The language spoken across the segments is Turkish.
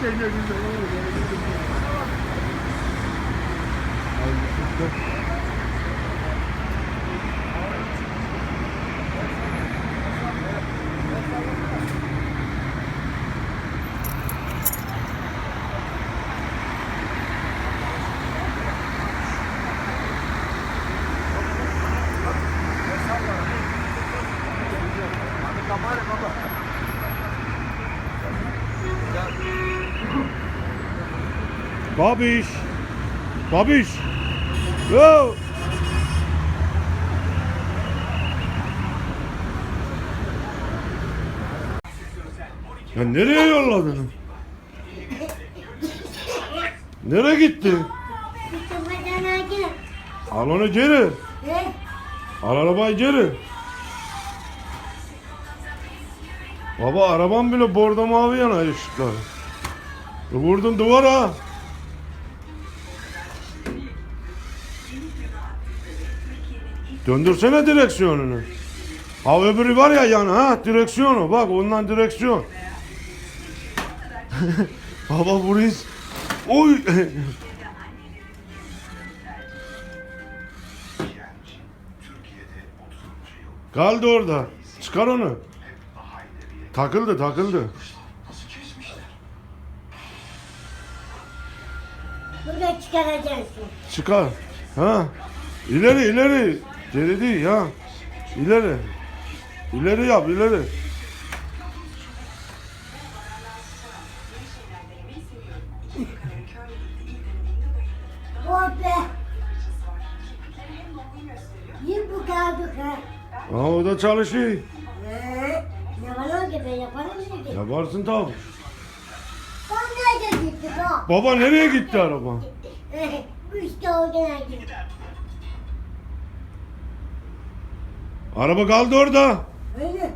Gene güzel Babiş. Babiş. Yo. Ya nereye yolladın? Nereye gitti? Al onu geri. Al arabayı geri. Baba arabam bile bordo mavi yana ışıklar. Vurdun duvara. Döndürsene direksiyonunu. Ha öbürü var ya yan ha direksiyonu bak ondan direksiyon. Baba burayı Oy Kaldı orada. Çıkar onu. Takıldı takıldı. Burada çıkaracaksın. Çıkar. Ha. İleri ileri. Geri değil ya. İleri. İleri yap ileri. Oh be. Bu kaldık ha. O da çalışıyor. Ne gibi yaparım dedi. Yaparsın tabi. Ben nerede gitti bu? Baba nereye gitti araba? İşte o gene gitti. Araba kaldı orada. Öyle.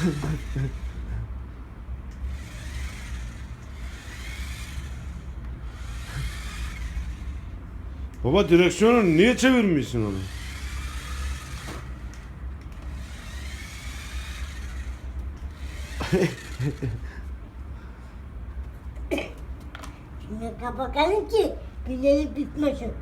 Baba direksiyonu niye çevirmiyorsun onu? Şimdi kapatalım ki birileri bitmesin.